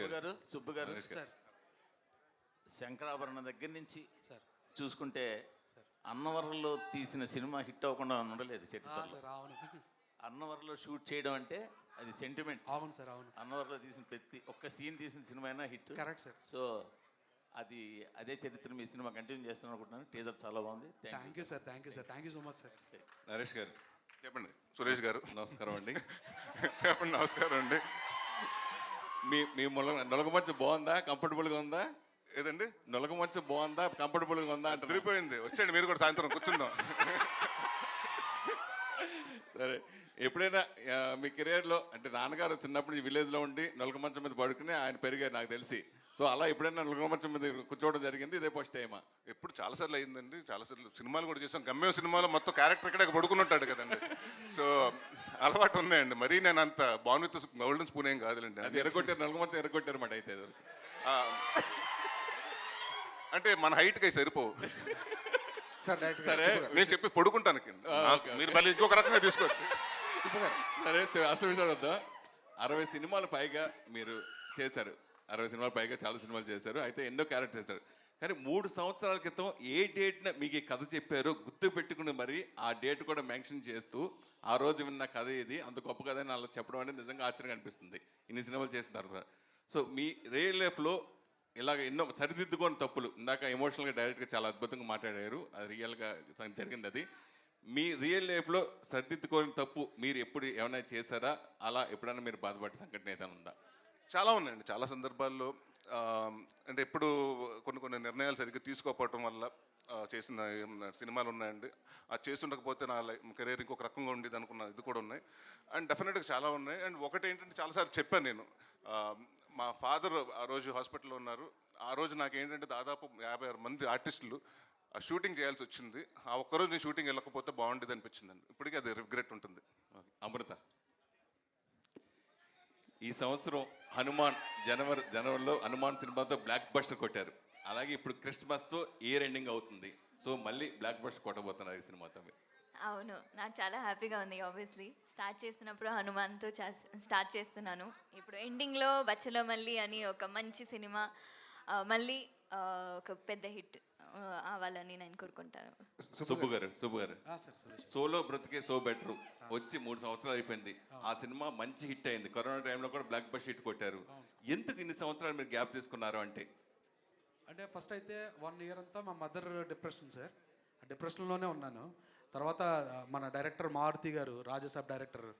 సుబ్బు గారు. సుబ్బు గారు. సార్. శంకరాభరణ దగ్గర నుంచి సార్. చూసుకుంటే అన్నవరంలో తీసిన సినిమా హిట్ అవ్వకుండా ఉండలేదు అవును. అన్నవరంలో షూట్ చేయడం అంటే అది సెంటిమెంట్ అవును సార్ అవును. అన్నవరంలో తీసిన ప్రతి ఒక్క సీన్ తీసిన సినిమా అయినా హిట్. Correct sir. సో అది అదే చరిత్ర మీ సినిమా కంటిన్యూ చేస్తాను అనుకుంటున్నాను. టీజర్ చాలా బాగుంది. Thank thank you sir thank you sir thank you so much sir Naresh garu. చెప్పండి. సురేష్ గారు. నమస్కారం అండి. చెప్పండి నమస్కారం అండి. మీ మీ ముల నొలగ మంచు బాగుందా కంఫర్టబుల్గా ఉందా? ఏదండి? మంచు బాగుందా? కంఫర్టబుల్గా ఉందా అంటే తిరిగిపోయింది వచ్చండి మీరు కూడా సాయంత్రం కూర్చుందాం. సరే ఎప్పుడైనా మీ కెరియర్లో అంటే నాన్నగారు చిన్నప్పుడు విలేజ్లో ఉండి నొలగ మంచం మీద పడుకుని ఆయన పెరిగారు నాకు తెలిసి. సో అలా ఎప్పుడైనా నొలగ మంచం మీద కూర్చోవడం జరిగింది. ఇదే ఫస్ట్ టైమా. ఎప్పుడు చాలాసార్లు అయిందండి. చాలాసార్లు సినిమాలు కూడా చేసాం గమ్యం సినిమాలో మొత్తం క్యారెక్టర్ ఇక్కడ పడుకున్నట్టాడు కదండి. సో అలవాటు ఉన్నాయండి. మరీ నేను అంత విత్ గోల్డెన్ స్పూన్ ఏం కాదులేండి. అది ఎరగొట్టారు నొలగ మంచం ఎరగొట్టారు మాట అయితే అంటే మన హైట్కి అవి సరిపోవు. సార్ నేను చెప్పి పడుకుంటాను మీరు మళ్ళీ ఇంకొక రకంగా తీసుకోండి. సరే అసలు విషయాలు వద్దాం అరవై సినిమాలు పైగా మీరు చేశారు. అరవై సినిమాలు పైగా చాలా సినిమాలు చేశారు. అయితే ఎన్నో క్యారెక్టర్ చేశారు. కానీ మూడు సంవత్సరాల క్రితం ఏ డేట్న మీకు ఈ కథ చెప్పారో గుర్తు పెట్టుకుని మరి ఆ డేట్ కూడా మెన్షన్ చేస్తూ ఆ రోజు విన్న కథ ఇది. అంత గొప్ప కథ అని అలా చెప్పడం అనేది నిజంగా ఆశ్చర్యంగా అనిపిస్తుంది. ఇన్ని సినిమాలు చేసిన తర్వాత. సో మీ రియల్ లైఫ్లో ఇలాగ ఎన్నో సరిదిద్దుకోని తప్పులు. ఇందాక ఎమోషనల్గా డైరెక్ట్గా చాలా అద్భుతంగా మాట్లాడారు. అది రియల్గా జరిగింది అది. మీ రియల్ లైఫ్లో సరిదిద్దుకోని తప్పు మీరు ఎప్పుడు ఏమైనా చేశారా? అలా ఎప్పుడైనా మీరు బాధపడే సంఘటన ఏదైనా ఉందా? చాలా ఉన్నాయండి. చాలా సందర్భాల్లో అంటే ఎప్పుడు కొన్ని కొన్ని నిర్ణయాలు సరిగ్గా తీసుకోకపోవటం వల్ల చేసిన సినిమాలు ఉన్నాయండి. అది చేస్తుండకపోతే నా కెరీర్ ఇంకొక రకంగా ఉండేది అనుకున్న ఇది కూడా ఉన్నాయి. అండ్ డెఫినెట్గా చాలా ఉన్నాయి. అండ్ ఒకటి ఏంటంటే చాలాసార్లు చెప్పాను నేను మా ఫాదర్ ఆ రోజు హాస్పిటల్లో ఉన్నారు. ఆ రోజు నాకు ఏంటంటే దాదాపు యాభై ఆరు మంది ఆర్టిస్టులు ఆ షూటింగ్ చేయాల్సి వచ్చింది. ఆ ఒక్కరోజు నేను షూటింగ్ వెళ్ళకపోతే బాగుండేది అనిపించిందండి. ఇప్పటికీ అది రిగ్రెట్ ఉంటుంది. అమృత ఈ సంవత్సరం హనుమాన్ జనవరి జనవరిలో హనుమాన్ సినిమాతో బ్లాక్ బస్టర్ కొట్టారు. అలాగే ఇప్పుడు క్రిస్మస్తో ఇయర్ ఎండింగ్ అవుతుంది. సో మళ్ళీ బ్లాక్ బస్టర్ కొట్టబోతున్నారు ఈ సినిమాతో అవును నాకు చాలా హ్యాపీగా ఉంది ఆబ్వియస్లీ స్టార్ట్ చేసినప్పుడు హనుమాన్తో స్టార్ట్ చేస్తున్నాను. ఇప్పుడు ఎండింగ్లో బచ్చలో మళ్ళీ అని ఒక మంచి సినిమా మళ్ళీ ఒక పెద్ద హిట్. అవ్వాలని నేను కోరుకుంటాను. సుబ్బు గారు. సుబ్బు గారు. ఆ, సార్ సురేష్ సోలో బ్రతికే సో బెటర్. వచ్చి మూడు సంవత్సరాలు అయిపోయింది. ఆ. సినిమా మంచి హిట్ అయింది. కరోనా టైంలో కూడా బ్లాక్ బస్ హిట్ కొట్టారు. ఎందుకు ఇన్ని సంవత్సరాలు మీరు గ్యాప్ తీసుకున్నారు అంటే? అంటే ఫస్ట్ అయితే వన్ ఇయర్ అంతా మా మదర్ డిప్రెషన్ సార్. ఆ డిప్రెషన్లోనే ఉన్నాను. తర్వాత మన డైరెక్టర్ మారుతి గారు రాజసాబ్ డైరెక్టర్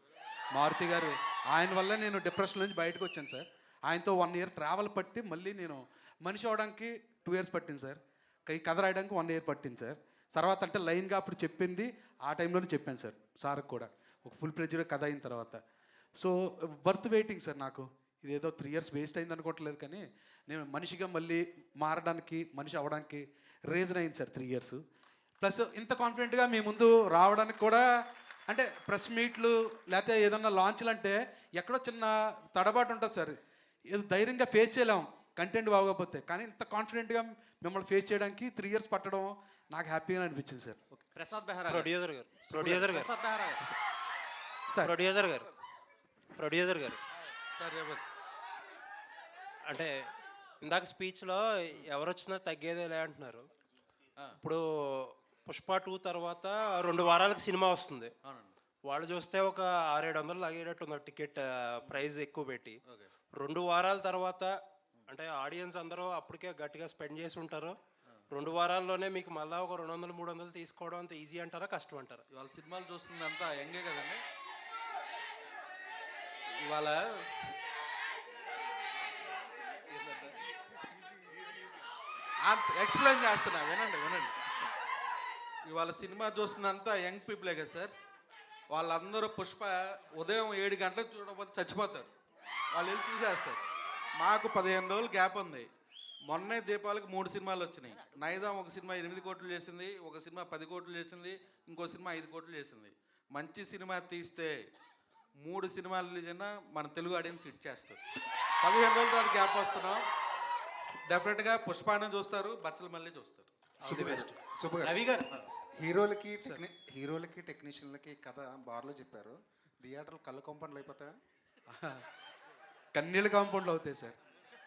మారుతి గారు ఆయన వల్ల నేను డిప్రెషన్ నుంచి బయటకు వచ్చాను సార్. ఆయనతో వన్ ఇయర్ ట్రావెల్ పట్టి మళ్ళీ నేను మనిషి అవడానికి టూ ఇయర్స్ పట్టింది సార్. ఈ కథ రాయడానికి వన్ ఇయర్ పట్టింది సార్. తర్వాత అంటే లైన్గా అప్పుడు చెప్పింది ఆ టైంలోనే చెప్పాను సార్ సార్కి కూడా. ఒక ఫుల్ ప్రెజ్గా కథ అయిన తర్వాత. సో వర్త్ వెయిటింగ్ సార్ నాకు. ఇదేదో త్రీ ఇయర్స్ వేస్ట్ అయింది అనుకోవట్లేదు కానీ నేను మనిషిగా మళ్ళీ మారడానికి మనిషి అవ్వడానికి రీజన్ అయింది సార్ త్రీ ఇయర్స్ ప్లస్ ఇంత కాన్ఫిడెంట్గా మీ ముందు రావడానికి కూడా అంటే ప్రెస్ మీట్లు లేకపోతే ఏదన్నా లాంచ్లు అంటే ఎక్కడో చిన్న తడబాటు ఉంటుంది సార్. ఏదో ధైర్యంగా ఫేస్ చేయలేం. కంటెంట్ బాగోకపోతే. కానీ ఇంత కాన్ఫిడెంట్గా మిమ్మల్ని ఫేస్ చేయడానికి త్రీ ఇయర్స్ పట్టడం నాకు హ్యాపీగా అనిపించింది sir. Prasad Behara producer garu. Producer garu. Prasad Behara sir. Producer garu. Producer garu. అంటే ఇందాక స్పీచ్లో ఎవరు వచ్చినా తగ్గేదేలే అంటున్నారు. ఇప్పుడు పుష్ప టూ తర్వాత రెండు వారాలకు సినిమా వస్తుంది. వాళ్ళు చూస్తే ఒక ఆరేడు వందలు లాగేటట్టు టికెట్ ప్రైస్ ఎక్కువ పెట్టి. రెండు వారాల తర్వాత అంటే ఆడియన్స్ అందరూ అప్పటికే గట్టిగా స్పెండ్ చేసి ఉంటారు. రెండు వారాల్లోనే మీకు మళ్ళీ ఒక రెండు వందలు మూడు వందలు తీసుకోవడం అంత ఈజీ అంటారా కష్టం అంటారా? ఇవాళ సినిమాలు చూస్తుందంతా యంగే కదండి. ఇవాళ ఎక్స్ప్లెయిన్ చేస్తున్నా వినండి వినండి. ఇవాళ సినిమా చూస్తున్నంతా యంగ్ పీపులే కదా సార్. వాళ్ళందరూ పుష్ప ఉదయం ఏడు గంటలకు చూడకపోతే చచ్చిపోతారు. వాళ్ళు వెళ్ళి చూసేస్తారు. మాకు పదిహేను రోజులు గ్యాప్ ఉంది. మొన్నే దీపావళికి మూడు సినిమాలు వచ్చినాయి. నైజాం ఒక సినిమా ఎనిమిది కోట్లు చేసింది ఒక సినిమా పది కోట్లు చేసింది ఇంకో సినిమా ఐదు కోట్లు చేసింది. మంచి సినిమా తీస్తే మూడు సినిమాలు రిలీజ్ అయినా మన తెలుగు ఆడియన్స్ హిట్ చేస్తారు. పదిహేను రోజుల తర్వాత గ్యాప్ వస్తున్నాం. డెఫినెట్గా పుష్పాన్ని చూస్తారు బచ్చలు మళ్ళీ చూస్తారు రవి గారు. హీరోలకి టెక్ని- హీరోలకి టెక్నీషియన్లకి కథ బార్లో చెప్పారు. థియేటర్లు కళ్ళు కొంపండ్లు అయిపోతాయా? కన్నీళ్ళ కాంపౌండ్లు అవుతాయి సార్.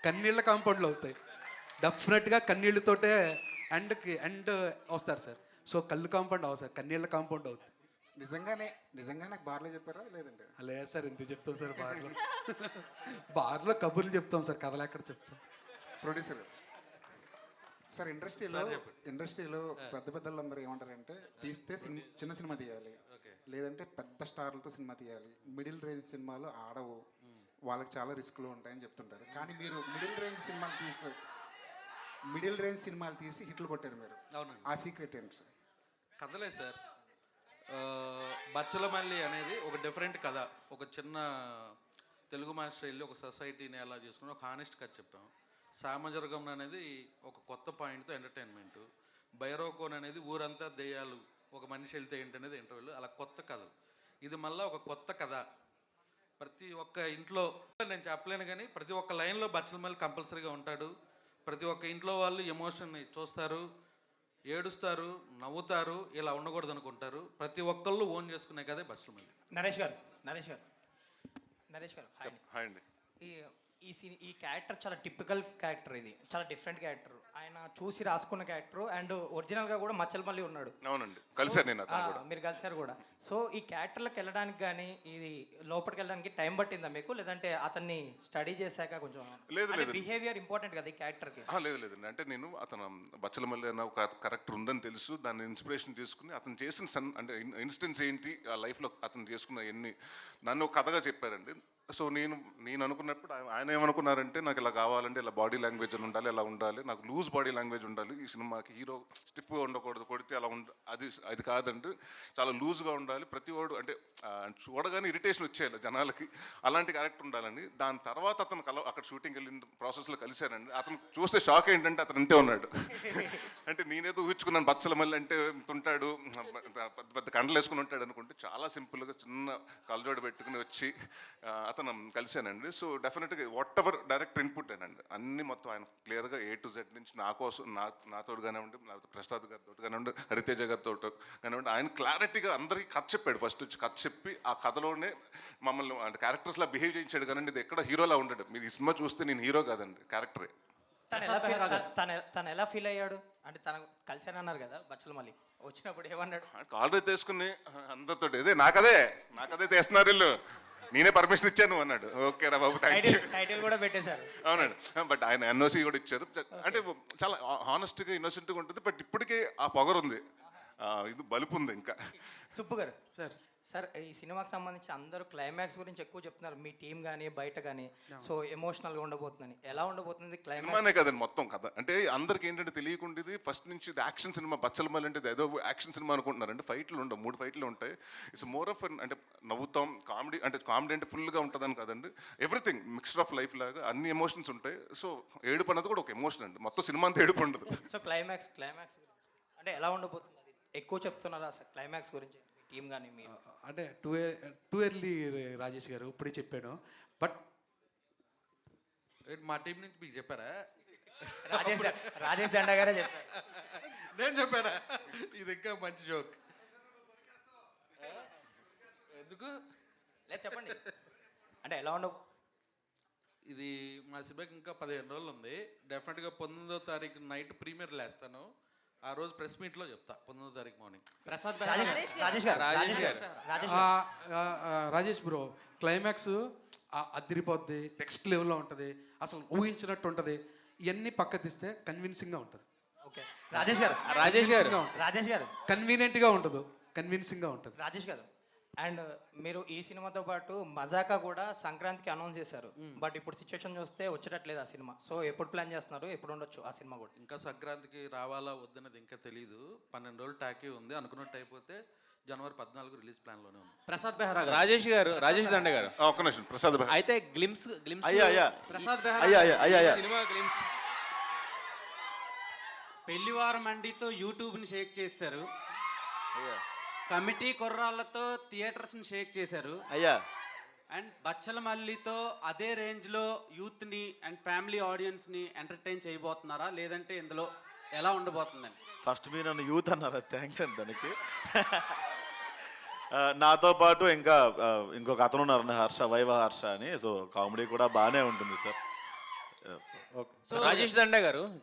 కన్నీళ్ళ కాంపౌండ్లు అవుతాయి. డెఫినెట్గా కన్నీళ్ళతోటే ఎండ్కి ఎండ్ వస్తారు సార్. సో కళ్ళు కాంపౌండ్ అవ్వదు సార్. కన్నీళ్ళ కాంపౌండ్ అవుతుంది నిజంగానే నిజంగా నాకు బార్లో చెప్పారా లేదంటే అలే సార్ ఎందుకు చెప్తాం సార్ బార్లో. బార్లో కబుర్లు చెప్తాం సార్ కథలు ఎక్కడ చెప్తాం? ప్రొడ్యూసర్ సార్ ఇండస్ట్రీలో ఇండస్ట్రీలో పెద్ద పెద్దలందరూ ఏమంటారంటే తీస్తే సిన్- చిన్న సినిమా తీయాలి. లేదంటే పెద్ద స్టార్లతో సినిమా తీయాలి. మిడిల్ రేంజ్ సినిమాలు ఆడవు. వాళ్ళకి చాలా రిస్క్లు ఉంటాయని చెప్తుంటారు. కానీ మీరు మిడిల్ రేంజ్ సినిమాలు తీసి మిడిల్ రేంజ్ సినిమాలు తీసి హిట్లు కొట్టారు మీరు. అవునండి. ఆ సీక్రెట్ ఏంటి సార్? కథలే సార్. ఆ, బచ్చలమల్లి అనేది ఒక డిఫరెంట్ కథ. ఒక చిన్న తెలుగు మాస్టర్ వెళ్ళి ఒక సొసైటీని ఎలా చేసుకుని ఒక హానెస్ట్ కథ చెప్పాం. సామజర్గం అనేది ఒక కొత్త పాయింట్తో ఎంటర్టైన్మెంట్. బైరోకోన్ అనేది ఊరంతా దెయ్యాలు ఒక మనిషి వెళ్తే ఏంటనేది ఇంటర్వ్యూలు అలా కొత్త కథ ఇది మళ్ళీ ఒక కొత్త కథ. ప్రతి ఒక్క ఇంట్లో నేను చెప్పలేను కానీ ప్రతి ఒక్క లైన్లో బచ్చలమల్లి కంపల్సరీగా ఉంటాడు. ప్రతి ఒక్క ఇంట్లో వాళ్ళు ఎమోషన్ని చూస్తారు ఏడుస్తారు నవ్వుతారు ఇలా ఉండకూడదు అనుకుంటారు. ప్రతి ఒక్కళ్ళు ఓన్ చేసుకునే కదే బచ్చలమల్లి. నరేష్ గారు నరేష్ గారు నరేష్ గారు హాయ్ అండి. హాయ్ అండి. ఈ ఈ సీన్ ఈ క్యారెక్టర్ చాలా టిపికల్ క్యారెక్టర్ ఇది చాలా డిఫరెంట్ క్యారెక్టర్. ఆయన చూసి రాసుకున్న క్యారెక్టర్ అండ్ ఒరిజినల్గా కూడా మచ్చలమల్లి ఉన్నాడు. అవునండి. కలిసాను నేను అతను కూడా. మీరు కలిసారు కూడా. సో ఈ క్యారెక్టర్లకు వెళ్ళడానికి కానీ ఇది లోపలికి వెళ్ళడానికి టైం పట్టిందా మీకు? లేదంటే అతన్ని స్టడీ చేశాక కొంచెం లేదు, లేదు. బిహేవియర్ ఇంపార్టెంట్ కదా ఈ క్యారెక్టర్కి ఆ, లేదు లేదండి. అంటే నేను అతను బచ్చలమల్లి అన్న ఒక కరెక్టర్ ఉందని తెలుసు. దాన్ని ఇన్స్పిరేషన్ తీసుకుని అతను చేసిన సన్ అంటే ఇన్స్టెన్స్ ఏంటి ఆ లైఫ్లో అతను చేసుకున్న ఎన్ని నన్ను ఒక కథగా చెప్పారండి. సో నేను నేను అనుకున్నప్పుడు ఆయన- ఆయన ఏమనుకున్నారంటే నాకు ఇలా కావాలంటే ఇలా బాడీ లాంగ్వేజ్ ఉండాలి ఇలా ఉండాలి నాకు లూజ్ బాడీ లాంగ్వేజ్ ఉండాలి. ఈ సినిమాకి హీరో స్టిఫ్గా ఉండకూడదు కొడితే అలా ఉండ అది అది కాదండి. చాలా లూజ్గా ఉండాలి. ప్రతి వాడు అంటే చూడగానే ఇరిటేషన్ వచ్చేయాలి జనాలకి. అలాంటి క్యారెక్టర్ ఉండాలని దాని తర్వాత అతను కల అక్కడ షూటింగ్ వెళ్ళిన ప్రాసెస్లో కలిశానండి అతను చూస్తే షాక్ ఏంటంటే అతను ఇంతే ఉన్నాడు. అంటే నేనేదో ఊహించుకున్నాను బచ్చల మళ్ళీ అంటే ఉంటాడు పెద్ద పెద్ద కండలు వేసుకుని ఉంటాడు అనుకుంటే చాలా సింపుల్గా చిన్న కలజోడు పెట్టుకుని వచ్చి అతను కలిశానండి. సో డెఫినెట్గా వాట్ ఎవర్ డైరెక్ట్ ఇన్పుట్ అండి అన్ని మొత్తం ఆయన క్లియర్గా ఏ టు జెడ్ నుంచి నా కోసం నా నాతో కానివ్వండి లేకపోతే ప్రసాద్ గారితో కానివ్వండి హరితేజ గారితో కానివ్వండి ఆయన క్లారిటీగా అందరికీ కథ చెప్పాడు ఫస్ట్ వచ్చి కథ చెప్పి ఆ కథలోనే మమ్మల్ని అంటే క్యారెక్టర్స్లా బిహేవ్ చేయించాడు కానీ ఇది ఎక్కడ హీరోలా ఉండడు. మీరు ఈ సినిమా చూస్తే నేను హీరో కాదండి క్యారెక్టరే తను ఎలా ఫీల్ అయ్యాడు? అంటే తను కలిసానన్నారు కదా బచ్చలమల్లి వచ్చినప్పుడు ఏమన్నాడు? ఆల్రెడీ తీసుకుని అందరితో ఇదే నాకదే నాకదే తెస్తున్నారు వీళ్ళు. నేనే పర్మిషన్ ఇచ్చాను అన్నాడు. ఓకే రా బాబు థ్యాంక్ యూ టైటిల్ కూడా పెట్టేశారు. అవునండి. బట్ ఆయన ఎన్ఓసి కూడా ఇచ్చారు. అంటే చాలా హానెస్ట్గా ఇన్నోసెంట్గా ఉంటుంది. బట్ ఇప్పటికే ఆ పొగరు ఉంది ఆ, ఇది బలుపు ఉంది ఇంకా. సుబ్బు గారు. సార్ సార్ ఈ సినిమాకి సంబంధించి అందరూ క్లైమాక్స్ గురించి ఎక్కువ చెప్తున్నారు. మీ టీం కానీ బయట కానీ సో ఎమోషనల్గా ఉండబోతుందని. ఎలా ఉండబోతుంది క్లైమాక్స్ కదండి మొత్తం కథ. అంటే అందరికి ఏంటంటే తెలియకుండా ఫస్ట్ నుంచి ఇది యాక్షన్ సినిమా బచ్చలమల్ అంటే ఏదో యాక్షన్ సినిమా అనుకుంటున్నారు అంటే ఫైట్లు ఉండవు మూడు ఫైట్లు ఉంటాయి. ఇట్స్ మోర్ ఆఫ్ అంటే నవ్వుతాం కామెడీ అంటే కామెడీ అంటే ఫుల్గా ఉంటుందని కదండి. ఎవ్రీథింగ్ మిక్స్చర్ ఆఫ్ లైఫ్ లాగా అన్ని ఎమోషన్స్ ఉంటాయి. సో ఏడుపు అన్నది కూడా ఒక ఎమోషన్ అండి. మొత్తం సినిమా అంతా ఏడుపు ఉండదు. సో క్లైమాక్స్ క్లైమాక్స్ అంటే ఎలా ఉండబోతుంది ఎక్కువ చెప్తున్నారా సార్ క్లైమాక్స్ గురించి? టీం కానీ మీరు? అంటే టూ టూ ఎర్లీ రాజేష్ గారు ఇప్పుడే చెప్పాను బట్ మా టీం నుంచి మీకు చెప్పారా? రాజేష్ దండ గారే చెప్పారు. నేను చెప్పానా? ఇది ఇంకా మంచి జోక్. ఎందుకు? లేదు చెప్పండి. అంటే ఎలా ఉండబో ఇది మా సిబ్బందికి ఇంకా పదిహేను రోజులు ఉంది. డెఫినెట్గా పంతొమ్మిదో తారీఖు నైట్ ప్రీమియర్ లేస్తాను. ఆ రోజు ప్రెస్ మీట్లో చెప్తా పంతొమ్మిదో తారీఖు మార్నింగ్. ప్రసాద్ రాజేష్ రాజేష్ గారు. రాజేష్ గారు. రాజేష్ ఆ, ఆ, ఆ, రాజేష్ బ్రో క్లైమాక్స్ అదిరిపోద్ది నెక్స్ట్ లెవెల్లో ఉంటుంది అసలు ఊహించినట్టు ఉంటుంది ఇవన్నీ పక్క తీస్తే కన్విన్సింగ్గా ఉంటుంది. ఓకే. రాజేష్ గారు. రాజేష్ గారు. రాజేష్ గారు. కన్వీనియంట్గా ఉండదు కన్విన్సింగ్గా ఉంటుంది. రాజేష్ గారు. అండ్ మీరు ఈ సినిమాతో పాటు మజాకా కూడా సంక్రాంతికి అనౌన్స్ చేశారు. బట్ ఇప్పుడు సిచ్యువేషన్ చూస్తే వచ్చేటట్లేదు ఆ సినిమా. సో ఎప్పుడు ప్లాన్ చేస్తున్నారు? ఎప్పుడు ఉండొచ్చు ఆ సినిమా కూడా? ఇంకా సంక్రాంతికి రావాలా వద్దనేది ఇంకా తెలియదు పన్నెండు రోజులు టాకీ ఉంది. అనుకున్నట్టు అయిపోతే జనవరి పద్నాలుగు రిలీజ్ ప్లాన్లోనే ఉంది. ప్రసాద్ బెహ్రా గారు. రాజేష్ గారు రాజేష్ దండ గారు. ఒక్క నిమిషం. ప్రసాద్ భాయ్ అయితే గ్లిమ్స్ గ్లిమ్స్ అయ్యా అయ్యా. ప్రసాద్ అయ్యా అయ్యా అయ్యా అయ్యా. Cinema glimpse. పెళ్ళివారు మండితో యూట్యూబ్ని షేక్ చేశారు కమిటీ కుర్రాళ్ళతో థియేటర్స్ని షేక్ చేశారు. అయ్యా. అండ్ బచ్చల మల్లితో అదే రేంజ్లో యూత్ని అండ్ ఫ్యామిలీ ఆడియన్స్ని ఎంటర్టైన్ చేయబోతున్నారా? లేదంటే ఇందులో ఎలా ఉండబోతుందని? ఫస్ట్ మీరు నన్ను యూత్ అన్నారు? థ్యాంక్స్ అండి దానికి నాతో పాటు ఇంకా ఇంకొక అతను ఉన్నారు హర్ష వైవ హర్ష అని. సో కామెడీ కూడా బాగానే ఉంటుంది సార్. సో రాజేష్ దండే గారు